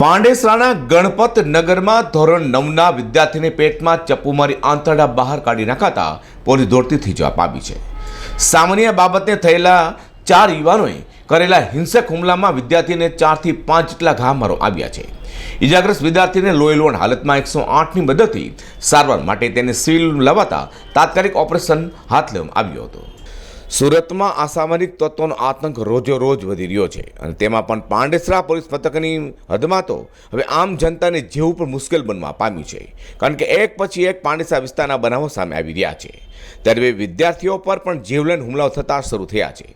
પાંડેસરાના ગણપત નગરમાં ધોરણ નવના વિદ્યાર્થીને પેટમાં ચપ્પુ મારી આંતરડા બહાર કાઢી નાખાતા પોલીસ દોડતી થઈ જવા પામી છે. સામાન્ય બાબતે થયેલા ચાર યુવાનોએ કરેલા હિંસક હુમલામાં વિદ્યાર્થીને ચારથી પાંચ જેટલા ઘા મારો આવ્યા છે. ઇજાગ્રસ્ત વિદ્યાર્થીને લોહીલોણ હાલતમાં એકસો આઠની મદદથી સારવાર માટે તેને સિવિલ લવાતા તાત્કાલિક ઓપરેશન હાથ લેવામાં આવ્યો હતો. સુરતમાં અસામરિક તત્વોનો આતંક રોજો રોજ વધી રહ્યો છે અને તેમાં પણ પાંડેસરા પોલીસ મથકની હદમાં તો હવે આમ જનતાને જીવવું પણ મુશ્કેલ બનવા પામ્યું છે. કારણ કે એક પછી એક પાંડેસરા વિસ્તારના બનાવો સામે આવી રહ્યા છે. ત્યારે વિદ્યાર્થીઓ પર પણ જીવલેણ હુમલાઓ થતા શરૂ થયા છે.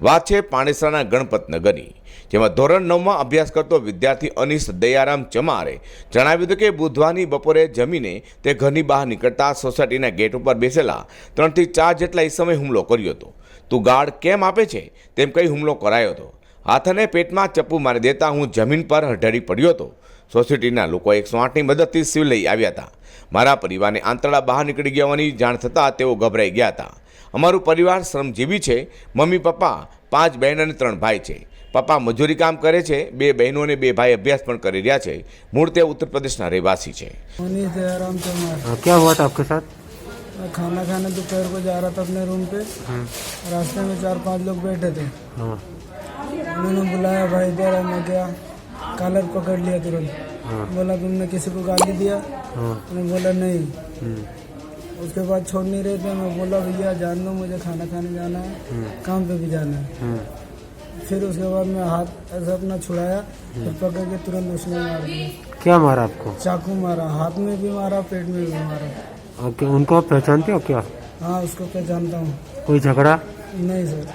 વાત છે પાંડેસરાના ગણપતનગરની, જેમાં ધોરણ નવમાં અભ્યાસ કરતો વિદ્યાર્થી અનીસ દયારામ ચમારે જણાવ્યું હતું કે બુધવારની બપોરે જમીને તે ઘરની બહાર નીકળતા સોસાયટીના ગેટ ઉપર બેસેલા ત્રણથી ચાર જેટલા સમય હુમલો કર્યો હતો. તું ગાર્ડ કેમ આપે છે? તેમ કંઈ હુમલો કરાયો હતો હાથને પેટમાં ચપ્પુ મારી દેતા હું જમીન પર હઢળી પડ્યો હતો સોસાયટીના લોકો એકસો આઠની મદદથી સિવ લઈ આવ્યા હતા. મારા પરિવારને આંતરડા બહાર નીકળી ગયા હોવાની જાણ થતાં તેઓ ગભરાઈ ગયા હતા. અમારું પરિવાર શ્રમજીવી છે. મમ્મી પપ્પા પાંચ બહેન અને ત્રણ ભાઈ છે. પપ્પા મજૂરી કામ કરે છે. બે બહેનો અને બે ભાઈ અભ્યાસ પણ કરી રહ્યા છે. મૂળ તે ઉત્તર પ્રદેશના રહેવાસી છે. ક્યાં હુઆ આપકે मैं खाना खाने दोपहर को जा रहा था अपने रूम पे। रास्ते में चार पाँच लोग बैठे थे। हाँ। उन्होंने बुलाया भाई इधर आ, मैं गया। कॉलर पकड़ लिया तुरंत। बोला तुमने किसी को गाली दिया? हाँ। मैंने बोला नहीं। हम्म, उसके बाद छोड़ नहीं रहे थे। मैं बोला भैया जान दो मुझे खाना खाने जाना है। काम पे भी जाना है। हम्म, फिर उसके बाद मैं हाथ ऐसा अपना छुड़ाया फिर पकड़ के तुरंत उसने मार दिया। क्या मारा आपको? चाकू मारा हाथ में भी मारा पेट में भी मारा। ओके उनको आप पहचानते हो क्या? हाँ उसको पहचानता हूँ। कोई झगड़ा? नहीं सर।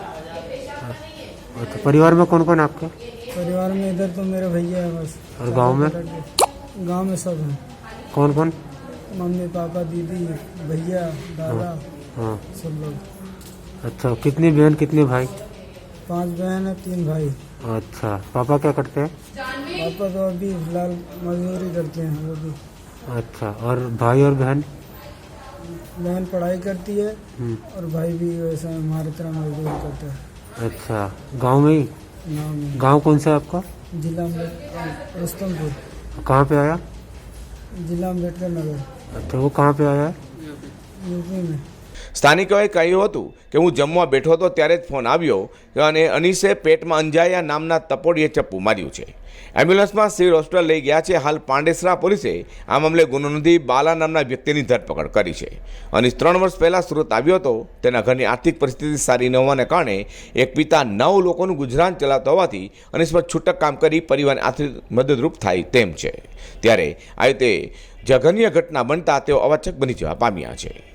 अच्छा परिवार में कौन कौन आपके? परिवार में इधर तो मेरे भैया है बस। और गाँव में? गाँव में सब है। कौन कौन मम्मी पापा दीदी भैया दादा हाँ। सब लोग। अच्छा कितनी बहन कितने भाई? पाँच बहन है तीन भाई। अच्छा पापा क्या करते हैं? पापा तो अभी फ़िलहाल मजदूरी करते हैं वो भी। अच्छा और भाई और बहन? बहन पढ़ाई करती है हम्म, और भाई भी वैसे हमारे तरह मजदूरी करता है। अच्छा गाँव में ही? गाँव कौन सा है आपका? जिला रुस्तमपुर। कहाँ पे आया? जिला अंबेडकर नगर। अच्छा वो कहाँ पे आया? है यूपी में। સ્થાનિકોએ કહ્યું હતું કે હું જમવા બેઠો હતો ત્યારે જ ફોન આવ્યો અને અનીસે પેટમાં અંજાયા નામના તપોડીએ ચપ્પુ માર્યું છે. એમ્બ્યુલન્સમાં સિવિલ હોસ્પિટલ લઈ ગયા છે. હાલ પાંડેસરા પોલીસે આ મામલે ગુનો નોંધી બાલા નામના વ્યક્તિની ધરપકડ કરી છે. અનીસ ત્રણ વર્ષ પહેલાં સુરત આવ્યો હતો. તેના ઘરની આર્થિક પરિસ્થિતિ સારી ન હોવાને કારણે એક પિતા નવ લોકોનું ગુજરાન ચલાવતો હોવાથી અનીસ પર છૂટક કામ કરી પરિવારને આર્થિક મદદરૂપ થાય તેમ છે. ત્યારે આ રીતે જઘન્ય ઘટના બનતા તેઓ અવાચક બની જવા પામ્યા છે.